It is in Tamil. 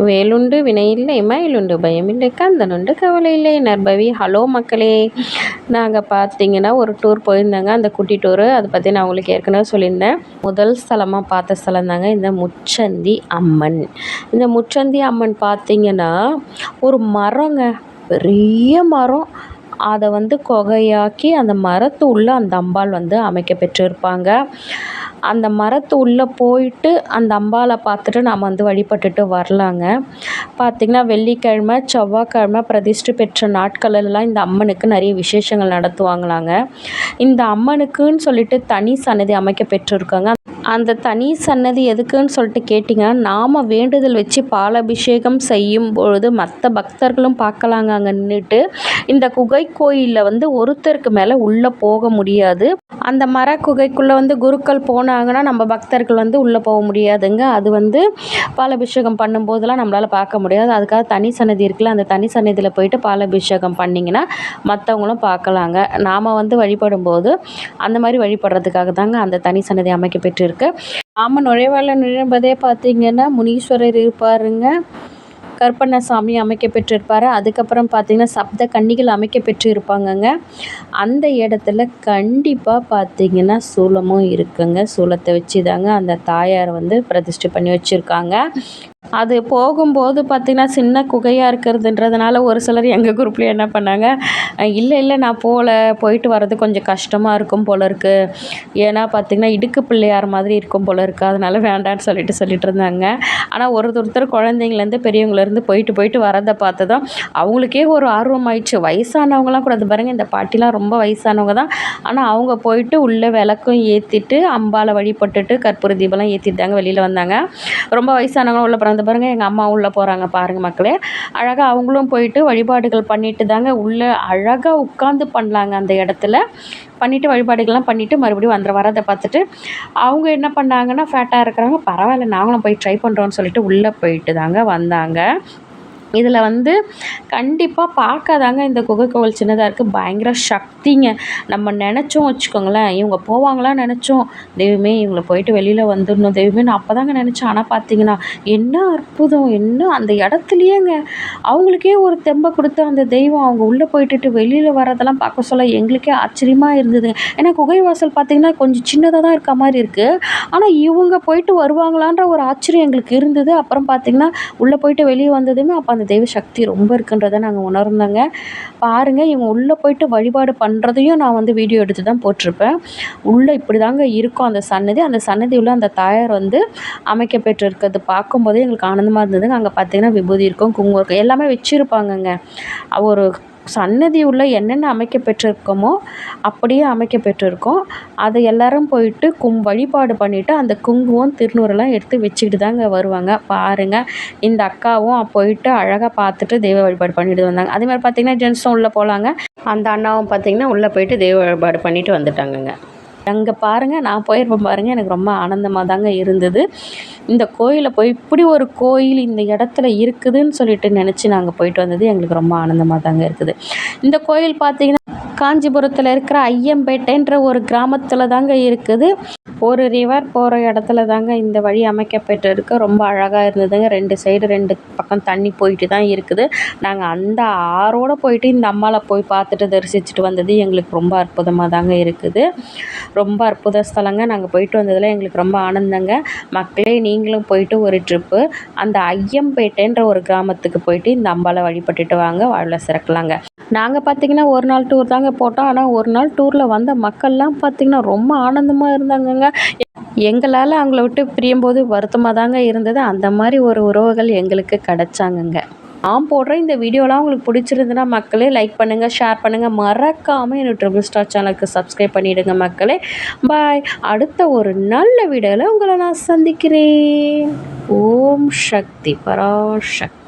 வேலுண்டு வினையில்லை மயிலுண்டு பயமில்லை கந்தனுண்டு கவலை இல்லை நற்பவி. ஹலோ மக்களே நாங்கள் பார்த்தீங்கன்னா ஒரு டூர் போயிருந்தாங்க. அந்த குட்டி டூரு அதை பற்றி நான் உங்களுக்கு ஏற்கனவே சொல்லியிருந்தேன். முதல் ஸ்தலமாக பார்த்த ஸ்தலம் தாங்க இந்த முச்சந்தி அம்மன். இந்த முச்சந்தி அம்மன் பார்த்தீங்கன்னா ஒரு மரங்க பெரிய மரம். அதை வந்து குகையாக்கி அந்த மரத்து உள்ளே அந்த அம்பாள் வந்து அமைக்க பெற்றிருப்பாங்க. அந்த மரத்து உள்ளே போயிட்டு அந்த அம்பாவை பார்த்துட்டு நாம் வந்து வழிபட்டுட்டு வரலாங்க. பார்த்திங்கன்னா வெள்ளிக்கிழமை செவ்வாய்க்கிழமை பிரதிஷ்டை பெற்ற நாட்களெல்லாம் இந்த அம்மனுக்கு நிறைய விசேஷங்கள் நடத்துவாங்களாங்க. இந்த அம்மனுக்குன்னு சொல்லிட்டு தனி சன்னதி அமைக்க பெற்றிருக்காங்க. அந்த தனி சன்னதி எதுக்குன்னு சொல்லிட்டு கேட்டிங்கன்னா நாம் வேண்டுதல் வச்சு பாலாபிஷேகம் செய்யும் பொழுது மற்ற பக்தர்களும் பார்க்கலாங்க அங்கே நின்றுட்டு இந்த குகை கோயிலில் வந்து ஒருத்தருக்கு மேலே உள்ளே போக முடியாது. அந்த மர குகைக்குள்ளே வந்து குருக்கள் போனாங்கன்னா நம்ம பக்தர்கள் வந்து உள்ளே போக முடியாதுங்க. அது வந்து பாலாபிஷேகம் பண்ணும்போதெல்லாம் நம்மளால் பார்க்க முடியாது. அதுக்காக தனி சன்னதி இருக்குல்ல அந்த தனி சன்னதியில் போயிட்டு பாலாபிஷேகம் பண்ணிங்கன்னா மற்றவங்களும் பார்க்கலாங்க. நாம் வந்து வழிபடும்போது அந்த மாதிரி வழிபடுறதுக்காக தாங்க அந்த தனி சன்னதி அமைக்கப்பெற்று பெற்றிருக்கு ஆமாம் நுழைவாளர் நுழைவதே பார்த்திங்கன்னா முனீஸ்வரர் இருப்பாருங்க. கருப்பண்ணசாமி அமைக்க பெற்றிருப்பார் அதுக்கப்புறம் பார்த்திங்கன்னா சப்த கன்னிகள் அமைக்க பெற்று இருப்பாங்கங்க அந்த இடத்துல கண்டிப்பாக பார்த்திங்கன்னா சூலமும் இருக்குங்க. சூலத்தை வச்சு தாங்க அந்த தாயாரை வந்து பிரதிஷ்டை பண்ணி வச்சுருக்காங்க. அது போகும்போது பார்த்திங்கன்னா சின்ன குகையாக இருக்கிறதுன்றதுனால ஒரு சிலர் எங்கள் குரூப்லேயே என்ன பண்ணாங்க இல்லை இல்லை நான் போகல போயிட்டு வர்றது கொஞ்சம் கஷ்டமாக இருக்கும் போல இருக்குது ஏன்னா பார்த்திங்கன்னா இடுக்கு பிள்ளையார் மாதிரி இருக்கும் போல இருக்குது அதனால் வேண்டான்னு சொல்லிட்டு சொல்லிட்டு இருந்தாங்க. ஆனால் ஒரு ஒருத்தர் குழந்தைங்கலேருந்து பெரியவங்கலேருந்து போயிட்டு போயிட்டு வரதை பார்த்து தான் அவங்களுக்கே ஒரு ஆர்வம் ஆயிடுச்சு வயசானவங்களாம் கூட அது பாருங்கள் இந்த பாட்டிலாம் ரொம்ப வயசானவங்க தான். ஆனால் அவங்க போயிட்டு உள்ளே விளக்கும் ஏற்றிட்டு அம்பாவை வழிபட்டுட்டு கற்பூர தீபம்லாம் ஏற்றிட்டாங்க வெளியில் வந்தாங்க. ரொம்ப வயசானவங்களும் உள்ள அந்த பாருங்கள் எங்கள் அம்மா உள்ளே போகிறாங்க பாருங்கள் மக்களே. அழகாக அவங்களும் போயிட்டு வழிபாடுகள் பண்ணிட்டு தாங்க உள்ளே அழகாக உட்காந்து பண்ணலாங்க அந்த இடத்துல. பண்ணிவிட்டு வழிபாடுகள்லாம் பண்ணிவிட்டு மறுபடியும் வந்துற வரதை பார்த்துட்டு அவங்க என்ன பண்ணாங்கன்னா ஃபேட்டாக இருக்கிறவங்க பரவாயில்ல நாங்களும் போய் ட்ரை பண்ணுறோன்னு சொல்லிட்டு உள்ளே போயிட்டு தாங்க வந்தாங்க. இதில் வந்து கண்டிப்பாக பார்க்காதாங்க இந்த குகை கோவில் சின்னதாக இருக்குது. பயங்கர சக்திங்க. நம்ம நினச்சோம் வச்சுக்கோங்களேன். இவங்க போவாங்களான்னு நினச்சோம். தெய்வமே இவங்களை போயிட்டு வெளியில் வந்துடணும். தெய்வமே நான் அப்போ தாங்க நினச்சேன். ஆனால் பார்த்தீங்கன்னா என்ன அற்புதம் என்ன அந்த இடத்துலையேங்க. அவங்களுக்கே ஒரு தெம்பை கொடுத்த அந்த தெய்வம். அவங்க உள்ளே போயிட்டுட்டு வெளியில் வரதெல்லாம் பார்க்க சொல்ல எங்களுக்கே ஆச்சரியமாக இருந்தது. ஏன்னா குகை வாசல் பார்த்திங்கன்னா கொஞ்சம் சின்னதாக தான் இருக்க மாதிரி இருக்குது ஆனால் இவங்க போயிட்டு வருவாங்களான்ற ஒரு ஆச்சரியம் எங்களுக்கு இருந்தது. அப்புறம் பார்த்திங்கன்னா உள்ளே போயிட்டு வெளியே வந்ததுமே அப்போ அந்த அந்த தெய்வ சக்தி ரொம்ப இருக்குன்றதை நாங்கள் உணர்ந்தோங்க. பாருங்கள் இவங்க உள்ளே போயிட்டு வழிபாடு பண்ணுறதையும் நான் வந்து வீடியோ எடுத்து தான் போட்டிருப்பேன். உள்ளே இப்படி தாங்க இருக்கும் அந்த சன்னதி. அந்த சன்னதி உள்ள அந்த தாயார் வந்து அமைக்க பெற்றிருக்கிறது பார்க்கும்போதே எங்களுக்கு ஆனந்தமாக இருந்ததுங்க. அங்கே பார்த்தீங்கன்னா விபூதி இருக்கும் குங்குமம் இருக்கும் எல்லாமே வச்சுருப்பாங்கங்க. ஒரு சன்னதி உள்ள என்னென்ன அமைக்க பெற்றிருக்கோமோ அப்படியே அமைக்க பெற்றிருக்கோம் அதை எல்லோரும் போயிட்டு கும் வழிபாடு பண்ணிவிட்டு அந்த குங்குமம் திருநூறெல்லாம் எடுத்து வச்சுக்கிட்டு தாங்க வருவாங்க. பாருங்கள் இந்த அக்காவும் போயிட்டு அழகாக பார்த்துட்டு தெய்வ வழிபாடு பண்ணிட்டு வந்தாங்க. அதே மாதிரி பார்த்திங்கன்னா ஜென்ஸும் உள்ளே போகலாங்க அந்த அண்ணாவும் பார்த்திங்கன்னா உள்ளே போயிட்டு தெய்வ வழிபாடு பண்ணிட்டு வந்துட்டாங்கங்க. அங்கே பாருங்கள் நான் போயிருப்பேன் பாருங்கள் எனக்கு ரொம்ப ஆனந்தமாக தாங்க இருந்தது. இந்த கோயிலில் போய் இப்படி ஒரு கோயில் இந்த இடத்துல இருக்குதுன்னு சொல்லிட்டு நினச்சி நாங்கள் போயிட்டு வந்தது எங்களுக்கு ரொம்ப ஆனந்தமாக தாங்க இருக்குது. இந்த கோயில் பார்த்திங்கன்னா காஞ்சிபுரத்தில் இருக்கிற ஐயம்பேட்டைன்ற ஒரு கிராமத்தில் தாங்க இருக்குது. ஒரு ரிவர் போகிற இடத்துல தாங்க இந்த வழி அமைக்கப்பட்டிருக்கு. ரொம்ப அழகாக இருந்ததுங்க. ரெண்டு சைடு ரெண்டு பக்கம் தண்ணி போயிட்டு தான் இருக்குது. நாங்கள் அந்த ஆறோடு போயிட்டு இந்த அம்மாவை போய் பார்த்துட்டு தரிசிச்சுட்டு வந்தது எங்களுக்கு ரொம்ப அற்புதமாக தாங்க இருக்குது. ரொம்ப அற்புத ஸ்தலங்க. நாங்கள் போயிட்டு வந்ததில் எங்களுக்கு ரொம்ப ஆனந்தங்க. மக்களே நீங்களும் போயிட்டு ஒரு ட்ரிப்பு அந்த ஐயம்பேட்டைன்ற ஒரு கிராமத்துக்கு போயிட்டு இந்த அம்பாவை வழிபட்டுட்டு வாங்க. வாழ்ல சிறக்கலாங்க. நாங்கள் பார்த்திங்கன்னா ஒரு நாள் டூர் தாங்க போட்டோம். ஆனால் ஒரு நாள் டூரில் வந்த மக்கள்லாம் பார்த்திங்கன்னா ரொம்ப ஆனந்தமாக இருந்தாங்கங்க. எங்களால் அவங்கள விட்டு பிரியும்போது வருத்தமாக தாங்க இருந்தது. அந்த மாதிரி ஒரு உறவுகள் எங்களுக்கு கிடச்சாங்கங்க. ஆம் போடுற இந்த வீடியோலாம் உங்களுக்கு பிடிச்சிருந்துன்னா மக்களே லைக் பண்ணுங்கள் ஷேர் பண்ணுங்கள் மறக்காமல் என்னோட ட்ரிபிள் ஸ்டார் சேனலுக்கு சப்ஸ்கிரைப் பண்ணிவிடுங்க மக்களே. பாய் அடுத்த ஒரு நல்ல வீடியோவில் உங்களை நான் சந்திக்கிறேன். ஓம் சக்தி பராசக்தி.